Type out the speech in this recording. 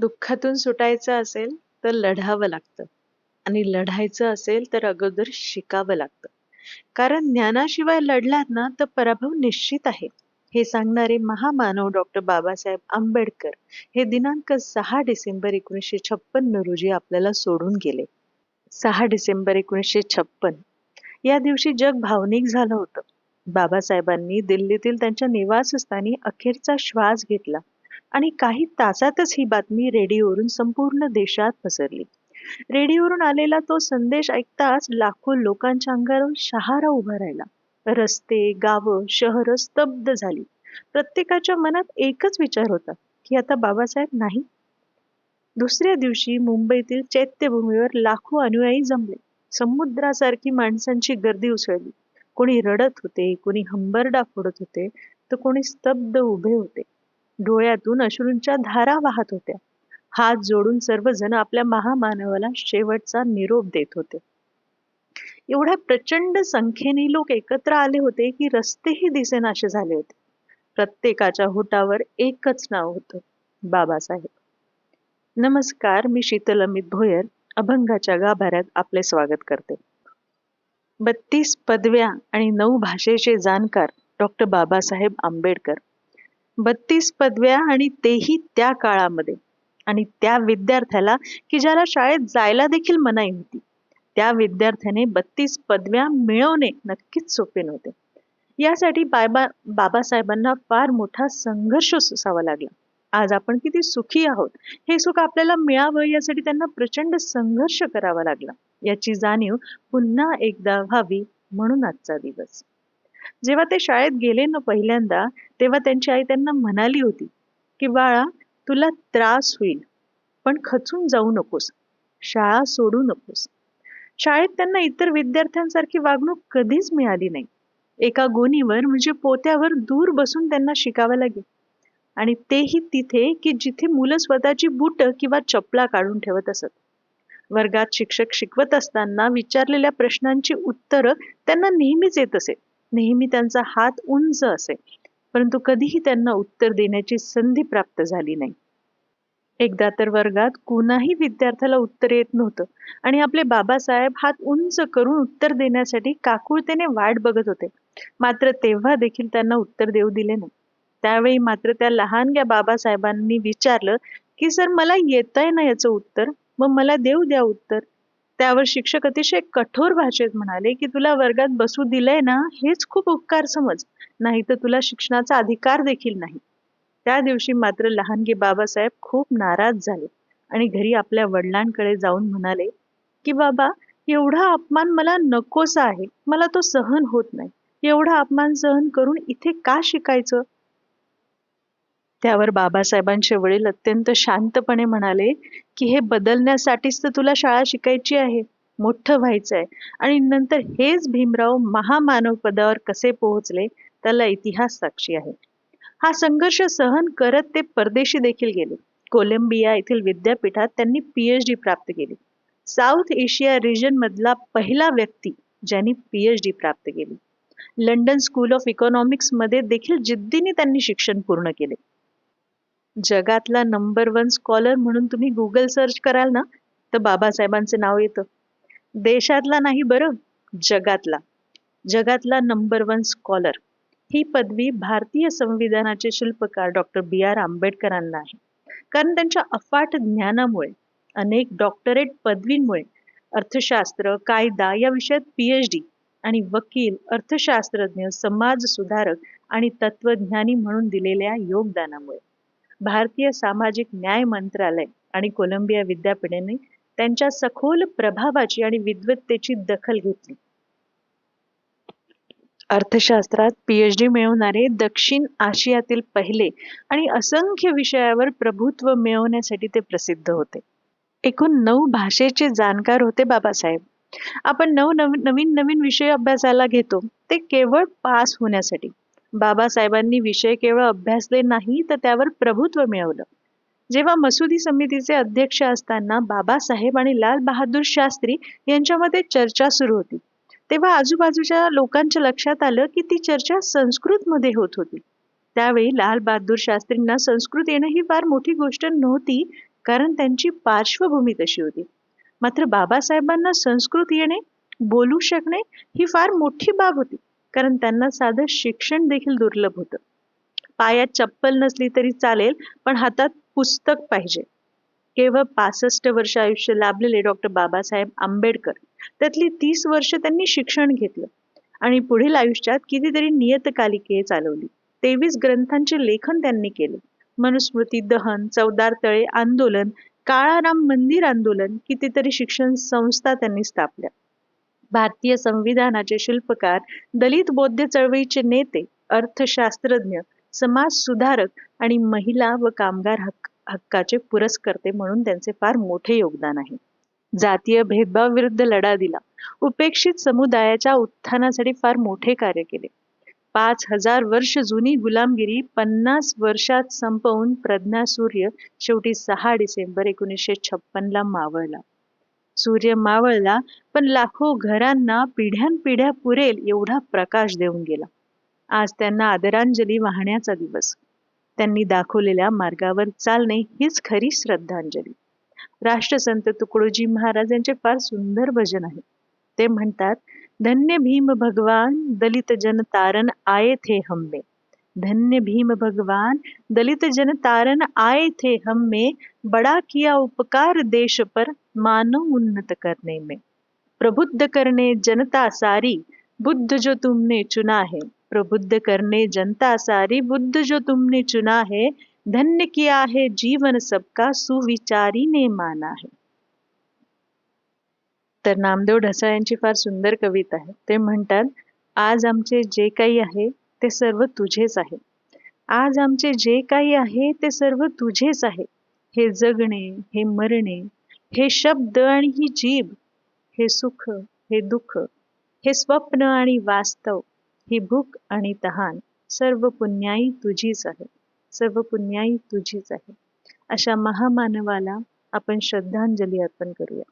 दुःखातून सुटायचं असेल तर लढावं लागतं. आणि लढायचं असेल तर अगोदर शिकावं लागतं. कारण ज्ञानाशिवाय लढलात ना तर पराभव निश्चित आहे. हे सांगणारे महामानव डॉक्टर बाबासाहेब आंबेडकर हे दिनांक सहा डिसेंबर एकोणीसशे छप्पन्न रोजी आपल्याला सोडून गेले. सहा डिसेंबर एकोणीसशे छप्पन. या दिवशी जग भावनिक झालं होतं. बाबासाहेबांनी दिल्लीतील त्यांच्या निवासस्थानी अखेरचा श्वास घेतला. आणि काही तासातच ही बातमी रेडिओवरून संपूर्ण देशात पसरली. रेडिओवरून आलेला तो संदेश ऐकताच लाखो लोकांच्या अंगावर शहारा उभा राहिला. रस्ते गावं शहरं स्तब्ध झाली. प्रत्येकाच्या मनात एकच विचार होता की आता बाबासाहेब नाही. दुसऱ्या दिवशी मुंबईतील चैत्यभूमीवर लाखो अनुयायी जमले. समुद्रासारखी माणसांची गर्दी उसळली. कोणी रडत होते कोणी हंबरडा फोडत होते तर कोणी स्तब्ध उभे होते. डोळ्यातून अश्रूंच्या धारा वाहत होत्या. हात जोडून सर्वजण आपल्या महामानवाला शेवटचा निरोप देत होते. एवढ्या प्रचंड संख्येने लोक एकत्र आले होते की रस्तेही दिसेनाशे झाले होते. प्रत्येकाच्या होटावर एकच नाव होतं बाबासाहेब. नमस्कार मी शीतल अमित भोयर अभंगाच्या गाभाऱ्यात आपले स्वागत करते. बत्तीस पदव्या आणि नऊ भाषेचे जाणकार डॉक्टर बाबासाहेब आंबेडकर. बत्तीस पदव्या आणि तेही त्या काळामध्ये. आणि त्या विद्यार्थ्याला की ज्याला शाळेत जायला देखील मनाई होती त्या विद्यार्थ्याने बत्तीस पदव्या मिळवणे नक्कीच सोपे नव्हते. यासाठी बाबा बाबासाहेबांना फार मोठा संघर्ष सोसावा लागला. आज आपण किती सुखी आहोत हे सुख आपल्याला मिळावं यासाठी त्यांना प्रचंड संघर्ष करावा लागला. याची जाणीव पुन्हा एकदा व्हावी म्हणून आजचा दिवस. जेव्हा ते शाळेत गेले ना पहिल्यांदा तेव्हा त्यांची आई त्यांना म्हणाली होती की बाळा तुला त्रास होईल पण खचून जाऊ नकोस शाळा सोडू नकोस. शाळेत त्यांना इतर विद्यार्थ्यांसारखी वागणूक कधीच मिळाली नाही. एका गोणीवर म्हणजे पोत्यावर दूर बसून त्यांना शिकावं लागेल. आणि तेही तिथे की जिथे मुलं स्वतःची बुट किंवा चपला काढून ठेवत असत. वर्गात शिक्षक शिकवत असताना विचारलेल्या प्रश्नांची उत्तरं त्यांना नेहमीच येत असे. नेहमी त्यांचा हात उंच असे. परंतु कधीही त्यांना उत्तर देण्याची संधी प्राप्त झाली नाही. एकदा तर वर्गात कुणाही विद्यार्थ्याला उत्तर येत नव्हतं आणि आपले बाबासाहेब हात उंच करून उत्तर देण्यासाठी काकुळतेने वाट बघत होते. मात्र तेव्हा देखील त्यांना उत्तर देऊ दिले नाही. त्यावेळी मात्र त्या लहानग्या बाबासाहेबांनी विचारलं की सर मला येत आहे ना याचं उत्तर? मग मला देऊ द्या उत्तर. त्यावर शिक्षक अतिशय कठोर भाषेत म्हणाले की तुला वर्गात बसू दिलंय ना हेच खूप उपकार समज. नाही तर तुला शिक्षणाचा अधिकार देखील नाही. त्या दिवशी मात्र लहानगे बाबासाहेब खूप नाराज झाले आणि घरी आपल्या वडिलांकडे जाऊन म्हणाले की बाबा एवढा अपमान मला नकोसा आहे. मला तो सहन होत नाही. एवढा अपमान सहन करून इथे का शिकायचं? त्यावर बाबासाहेबांचे वडील अत्यंत शांतपणे म्हणाले की हे बदलण्यासाठीच तर तुला शाळा शिकायची आहे मोठं व्हायचं आहे आणि नंतर हेच भीमराव महामानव पदावर कसे पोहोचले त्याला इतिहास साक्षी आहे. हा संघर्ष सहन करत ते परदेशी देखील गेले. कोलंबिया येथील विद्यापीठात त्यांनी पीएच डी प्राप्त केली. साऊथ एशिया रिजन मधला पहिला व्यक्ती ज्यांनी पीएच डी प्राप्त केली. लंडन स्कूल ऑफ इकॉनॉमिक्समध्ये देखील जिद्दीने त्यांनी शिक्षण पूर्ण केले. जगातला नंबर वन स्कॉलर म्हणून तुम्ही गुगल सर्च कराल ना तर बाबासाहेबांचे नाव येतं. देशातला नाही बरं जगातला. जगातला नंबर वन स्कॉलर ही पदवी भारतीय संविधानाचे शिल्पकार डॉक्टर बी आर आंबेडकरांना आहे. कारण त्यांच्या अफाट ज्ञानामुळे अनेक डॉक्टरेट पदवींमुळे अर्थशास्त्र कायदा या विषयात पीएच डी आणि वकील अर्थशास्त्रज्ञ समाज सुधारक आणि तत्वज्ञानी म्हणून दिलेल्या योगदानामुळे. भारतीय सामाजिक न्याय मंत्रालय आणि कोलंबिया विद्यापीठाने त्यांच्या सखोल प्रभावाची आणि विद्वत्तेची दखल घेतली. अर्थशास्त्रात पीएचडी मिळवणारे दक्षिण आशियातील पहिले आणि असंख्य विषयावर प्रभुत्व मिळवण्यासाठी ते प्रसिद्ध होते. एकूण नऊ भाषेचे जाणकार होते बाबासाहेब. आपण नव नवीन नवीन विषय अभ्यासाला घेतो ते केवळ पास होण्यासाठी. बाबासाहेबांनी विषय केवळ अभ्यासले नाही तर त्यावर प्रभुत्व मिळवलं. जेव्हा मसुदी समितीचे अध्यक्ष असताना बाबासाहेब आणि लाल बहादूर शास्त्री यांच्यामध्ये चर्चा सुरू होती तेव्हा आजूबाजूच्या लोकांच्या लक्षात आलं की ती चर्चा संस्कृत मध्ये होत होती. त्यावेळी लाल बहादूर शास्त्रींना संस्कृत येणं ही फार मोठी गोष्ट नव्हती कारण त्यांची पार्श्वभूमी तशी होती. मात्र बाबासाहेबांना संस्कृत येणे बोलू शकणे ही फार मोठी बाब होती. कारण त्यांना साधं शिक्षण देखील दुर्लभ होतं. पायात चप्पल नसली तरी चालेल पण हातात पुस्तक पाहिजे. केवळ पासष्ट वर्ष आयुष्य लाभलेले डॉक्टर बाबासाहेब आंबेडकर. त्यातली तीस वर्ष त्यांनी शिक्षण घेतलं. आणि पुढील आयुष्यात कितीतरी नियतकालिके चालवली. तेवीस ग्रंथांचे लेखन त्यांनी केले. मनुस्मृती दहन चौदार तळे आंदोलन काळाराम मंदिर आंदोलन कितीतरी शिक्षण संस्था त्यांनी स्थापल्या. भारतीय संविधानाचे शिल्पकार दलित बौद्ध चळवळीचे नेते अर्थशास्त्रज्ञ समाज सुधारक आणि महिला व कामगार हक्क हक्काचे पुरस्कर्ते म्हणून त्यांचे फार मोठे योगदान आहे. जातीय भेदभाव विरुद्ध लढा दिला. उपेक्षित समुदायाच्या उत्थानासाठी फार मोठे कार्य केले. पाच हजार वर्ष जुनी गुलामगिरी पन्नास वर्षात संपवून प्रज्ञा सूर्य शेवटी सहा डिसेंबर एकोणीसशे छप्पनला मावळला. सूर्य मावळला पण लाखो घरांना पिढ्यानपिढ्या पुरेल एवढा प्रकाश देऊन गेला. आज त्यांना आदरांजली वाहण्याचा दिवस. त्यांनी दाखवलेल्या मार्गावर चालणे हीच खरी श्रद्धांजली. राष्ट्रसंत तुकडोजी महाराज यांचे फार सुंदर भजन आहे. ते म्हणतात धन्य भीम भगवान दलित जन तारण आये थे हम्मे. धन्य भीम भगवान, दलित जन तारण आए थे हमें बड़ा किया उपकार देश पर मानव उन्नत करने में। प्रबुद्ध करने जनता सारी, बुद्ध जो तुमने चुना है। प्रबुद्ध करने जनता सारी, बुद्ध जो तुमने चुना है। धन्य किया है जीवन सबका, सुविचारी ने माना है। तर नामदेव ढसा यांची फार सुंदर कविता आहे. ते म्हणतात, आज आमचे जे काही आहे ते सर्व तुझेच आहे. आज आमचे जे काही आहे ते सर्व तुझेच आहे. हे जगणे हे मरणे हे शब्द आणि ही जीभ हे सुख हे दुःख हे स्वप्न आणि वास्तव ही भूक आणि तहान सर्व पुण्याई तुझीच आहे. सर्व पुण्याई तुझीच आहे. अशा महामानवाला आपण श्रद्धांजली अर्पण करूया.